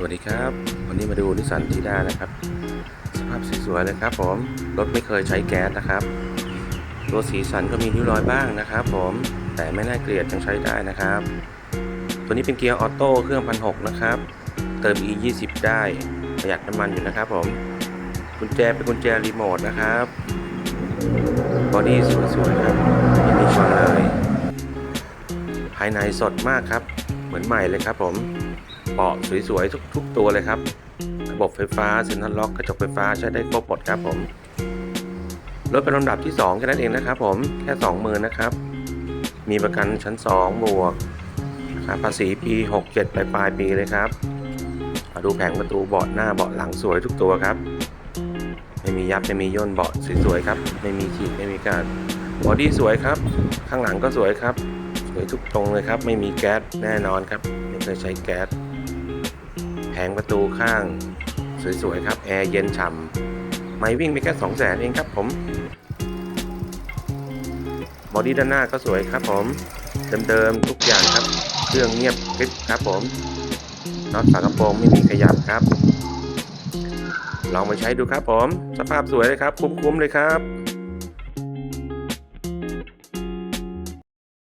สวัสดีครับ วันนี้มาดูนิสสันทีด้านะครับ สภาพสวยๆเลยครับผม รถไม่เคยใช้แก๊สนะครับ ตัวสีสันก็มีริ้วรอยบ้างนะครับผม แต่ไม่น่าเกลียดยังใช้ได้นะครับ ตัวนี้เป็นเกียร์ออโต้เครื่องพันหนะครับ เติม e 2 0ได้ประหยัดน้ำมันอยู่นะครับผม กุญแจเป็นกุญแจรีโมทนะครับบอดี้สวยๆครับไม่มีชนเลย ภายในสดมากครับ เหมือนใหม่เลยครับผม เบาะสวยๆทุกๆตัวเลยครับ ระบบไฟฟ้าเซ็นทรัลล็อกกระจกไฟฟ้าใช้ได้ครบหมดครับผมรถเป็นลำดับที่2แค่นั้นเองนะครับผมแค่20,000นะครับ มีประกันชั้น 2 บวกภาษีปี 67 ปลายปลายปีเลยครับมาดูแผงประตูเบาะหน้าเบาะหลังสวยทุกตัวครับ ไม่มียับไม่มีย่นเบาะสวยๆครับ ไม่มีฉีกไม่มีการบอดี้สวยครับ ข้างหลังก็สวยครับ สวยทุกตรงเลยครับ ไม่มีแก๊สแน่นอนครับไม่เคยใช้แก๊ส งประตูข้างสวยๆครับ แอร์เย็นฉ่ำไม่วิ่งไปแค่2 0 0แสนเองครับผม บอดี้ด้านหน้าก็สวยครับผม เดิมๆทุกอย่างครับ เครื่องเงียบกริบครับผมน็อตฝากระโปรงไม่มีขยับครับ ลองมาใช้ดูครับผม สภาพสวยเลยครับ คุ้มๆเลยครับ